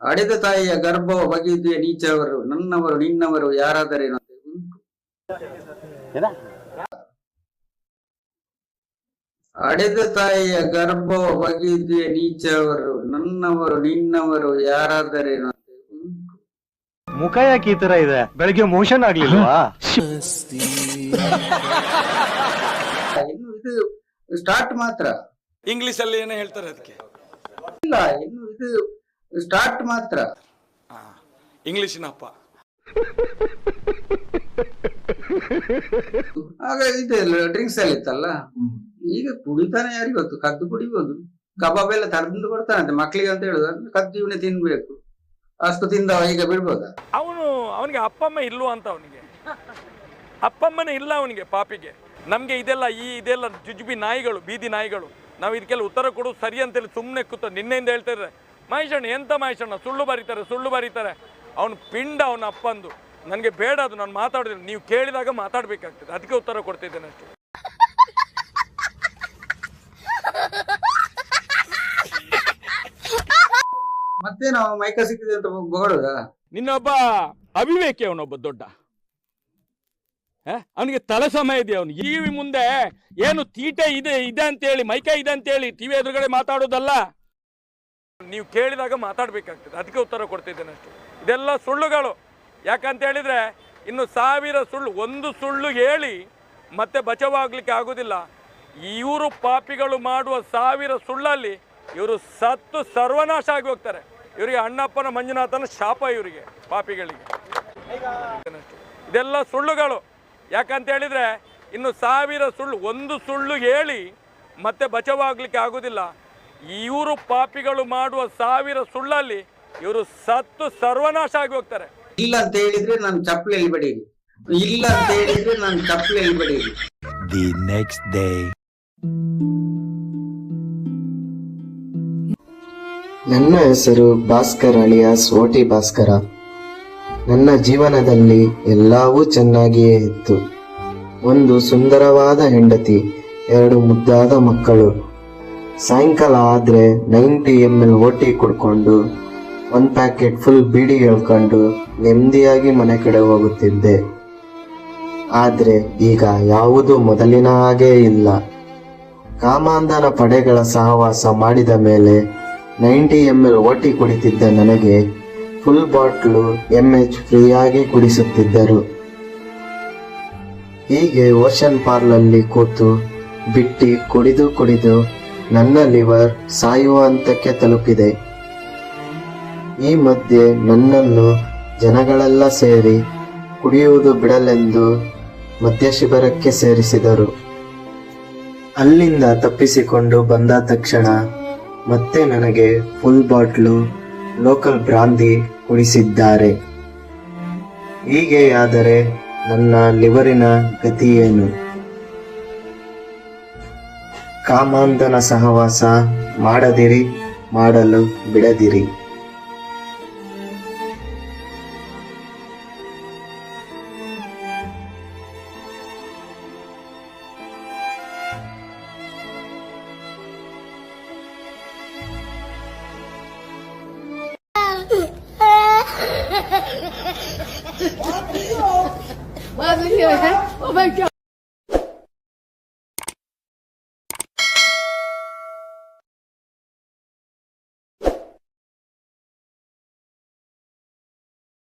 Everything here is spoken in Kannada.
ಅಡೆದ ತಾಯಿಯ ಗರ್ಭ ಬಗೆಯುತ್ತಿಯ ನೀಚವರು ನನ್ನವರು ನಿನ್ನವರು ಯಾರಾದರೇನು ಅಂತ ಉಂಟು. ಅಡೆದ ತಾಯಿಯ ಗರ್ಭ ಬಗೆಯುತ್ತಿಯ ನೀಚವರು ನನ್ನವರು ನಿನ್ನವರು ಯಾರಾದರೇನು ಅಂತ ಉಂಟು. ಮುಖ ಯಾಕೆ ಈ ತರ ಇದೆ? ಬೆಳಿಗ್ಗೆ ಮೋಷನ್ ಆಗ್ಲಿಲ್ವಾ? ಇನ್ನು ಇದು ಸ್ಟಾರ್ಟ್ ಮಾತ್ರ. ಇಂಗ್ಲಿಷ್ ಅಲ್ಲಿ ಏನೋ ಹೇಳ್ತಾರೆ ಅದಕ್ಕೆ? ಇಲ್ಲ ಇನ್ನು ಇದು ಸ್ಟಾರ್ಟ್ ಮಾತ್ರ. ಇಂಗ್ಲಿಷಿನಪ್ಪ. ಆಗ ಇದೆ ಡ್ರಿಂಕ್ಸ್ ಎಲ್ಲ ಇತ್ತಲ್ಲ? ಈಗ ಕುಡಿತಾನೆ ಯಾರಿಗೆ ಗೊತ್ತು ಕದ್ದು ಕುಡಿಬೋದು. ಕಬಾಬ್ ಎಲ್ಲ ತಡೆದು ಕೊಡ್ತಾನಂತೆ ಮಕ್ಳಿಗೆ ಅಂತ ಹೇಳುದು ಕದ್ದು ಇವನೇ ತಿನ್ಬೇಕು. ಅಷ್ಟು ತಿಂದವ ಈಗ ಬಿಡ್ಬೋದ? ಅವನು ಅವನಿಗೆ ಅಪ್ಪಮ್ಮ ಇಲ್ವಾ ಅಂತ ಅವನಿಗೆ. ಅಪ್ಪಮ್ಮನೇ ಇಲ್ಲ ಅವನಿಗೆ ಪಾಪಿಗೆ. ನಮಗೆ ಇದೆಲ್ಲ ಈ ಇದೆಲ್ಲ ಜುಜುಬಿ ನಾಯಿಗಳು ಬೀದಿ ನಾಯಿಗಳು. ನಾವು ಇದಕ್ಕೆಲ್ಲ ಉತ್ತರ ಕೊಡೋದು ಸರಿ ಅಂತೇಳಿ ಸುಮ್ಮನೆ ಕೂತ ನಿನ್ನೆಯಿಂದ ಹೇಳ್ತಾ ಇದ್ದಾರೆ ಮಹೇಶಣ್ಣ ಎಂತ ಮಹೇಶಣ್ಣ ಸುಳ್ಳು ಬರೀತಾರೆ ಸುಳ್ಳು ಬರೀತಾರೆ. ಅವನು ಪಿಂಡ ಅವನ ಅಪ್ಪಂದು. ನನಗೆ ಬೇಡ ಅದು ನಾನು ಮಾತಾಡೋದಿಲ್ಲ. ನೀವು ಕೇಳಿದಾಗ ಮಾತಾಡಬೇಕಾಗ್ತದೆ. ಅದಕ್ಕೆ ಉತ್ತರ ಕೊಡ್ತಿದ್ದೇನೆ ಅಷ್ಟೇ. ಮತ್ತೆ ನಾವು ಮೈಕ ಸಿಕ್ಕಿದೆ ಅಂತ ನಿನ್ನೊಬ್ಬ ಅವಿವೇಕಿ ಅವನೊಬ್ಬ ದೊಡ್ಡ. ಅವನಿಗೆ ತಲೆ ಸಮಯ ಇದೆ ಅವನು ಈ ಮುಂದೆ ಏನು ತೀಟೆ ಇದೆ ಇದೆ ಅಂತೇಳಿ ಮೈಕ ಇದೆ ಅಂತೇಳಿ ಟಿವಿ ಎದುರುಗಡೆ ಮಾತಾಡೋದಲ್ಲ. ನೀವು ಕೇಳಿದಾಗ ಮಾತಾಡಬೇಕಾಗ್ತದೆ. ಅದಕ್ಕೆ ಉತ್ತರ ಕೊಡ್ತಿದ್ದೇನೆ ಅಷ್ಟೇ. ಇದೆಲ್ಲ ಸುಳ್ಳುಗಳು. ಯಾಕಂತ ಹೇಳಿದರೆ, ಇನ್ನು ಸಾವಿರ ಸುಳ್ಳು, ಒಂದು ಸುಳ್ಳು ಹೇಳಿ ಮತ್ತೆ ಬಚಾವಾಗ್ಲಿಕ್ಕೆ ಆಗೋದಿಲ್ಲ. ಇವರು ಪಾಪಿಗಳು ಮಾಡುವ ಸಾವಿರ ಸುಳ್ಳಲ್ಲಿ ಇವರು ಸತ್ತು ಸರ್ವನಾಶ ಆಗಿ ಹೋಗ್ತಾರೆ. ಇವರಿಗೆ ಅಣ್ಣಪ್ಪನ, ಮಂಜುನಾಥನ ಶಾಪ ಇವರಿಗೆ, ಪಾಪಿಗಳಿಗೆ. ಇದೆಲ್ಲ ಸುಳ್ಳುಗಳು. ಯಾಕಂತ ಹೇಳಿದರೆ, ಇನ್ನು ಸಾವಿರ ಸುಳ್ಳು, ಒಂದು ಸುಳ್ಳು ಹೇಳಿ ಮತ್ತೆ ಬಚಾವಾಗ್ಲಿಕ್ಕೆ ಆಗುದಿಲ್ಲ. ಇವರು ಪಾಪಿಗಳು ಮಾಡುವ ಸಾವಿರ ಸುಳ್ಳಲ್ಲಿ ಇವರು ಸತ್ತು ಸರ್ವನಾಶ ಆಗಿ ಹೋಗ್ತಾರೆ. ಇಲ್ಲ ಅಂತ ಹೇಳಿದ್ರೆ ನಾನು ಚಪ್ಪಲಿ ಎಲ್ಬಡೀರಿ ಇಲ್ಲ ಅಂತ ಹೇಳಿದ್ರೆ ನಾನು ಚಪ್ಪಲಿ ಎಲ್ಬಡೀರಿ ದಿ ನೆಕ್ಸ್ಟ್ ಡೇ ನನ್ನ ಹೆಸರು ಭಾಸ್ಕರ್ ಅಳಿಯಾಸ್ ಓಟಿ ಭಾಸ್ಕರ. ನನ್ನ ಜೀವನದಲ್ಲಿ ಎಲ್ಲವೂ ಚೆನ್ನಾಗಿಯೇ ಇತ್ತು. ಒಂದು ಸುಂದರವಾದ ಹೆಂಡತಿ ಎರಡು ಮುದ್ದಾದ ಮಕ್ಕಳು. ಸಾಯಂಕಾಲ ಆದ್ರೆ ನೈಂಟಿ ಎಂ ಎಲ್ ಓಟಿ ಕುಡ್ಕೊಂಡು ಒಂದ್ ಪ್ಯಾಕೆಟ್ ಫುಲ್ ಬೀಡಿ ಹೇಳ್ಕೊಂಡು ನೆಮ್ಮದಿಯಾಗಿ ಮನೆ ಕಡೆ ಹೋಗುತ್ತಿದ್ದೆ. ಆದ್ರೆ ಈಗ ಯಾವುದು ಮೊದಲಿನ ಹಾಗೆ ಇಲ್ಲ. ಕಾಮಾಂಧನ ಪಡೆಗಳ ಸಹವಾಸ ಮಾಡಿದ ಮೇಲೆ ನೈಂಟಿ ಎಂ ಎಲ್ ಓಟಿ ಕುಡಿತಿದ್ದ ನನಗೆ ಫುಲ್ ಬಾಟ್ಲು ಎಂ ಎಚ್ ಫ್ರೀಯಾಗಿ ಕುಡಿಸುತ್ತಿದ್ದರು. ಹೀಗೆ ಓಷನ್ ಪಾರ್ಲಲ್ಲಿ ಕೂತು ಬಿಟ್ಟಿ ಕುಡಿದು ಕುಡಿದು ನನ್ನ ಲಿವರ್ ಸಾಯುವ ಹಂತಕ್ಕೆ ತಲುಪಿದೆ. ಈ ಮಧ್ಯೆ ನನ್ನನ್ನು ಜನಗಳೆಲ್ಲ ಸೇರಿ ಕುಡಿಯುವುದು ಬಿಡಲೆಂದು ಮದ್ಯ ಶಿಬಿರಕ್ಕೆ ಸೇರಿಸಿದರು. ಅಲ್ಲಿಂದ ತಪ್ಪಿಸಿಕೊಂಡು ಬಂದ ತಕ್ಷಣ ಮತ್ತೆ ನನಗೆ ಫುಲ್ ಬಾಟ್ಲು ಲೋಕಲ್ ಬ್ರಾಂದಿ ಕುಡಿಸಿದ್ದಾರೆ. ಹೀಗೆಯಾದರೆ ನನ್ನ ಲಿವರಿನ ಗತಿ ಏನು? ಕಾಮಾಂಧನ ಸಹವಾಸ ಮಾಡದಿರಿ ಮಾಡಲು ಬಿಡದಿರಿ Oh my god.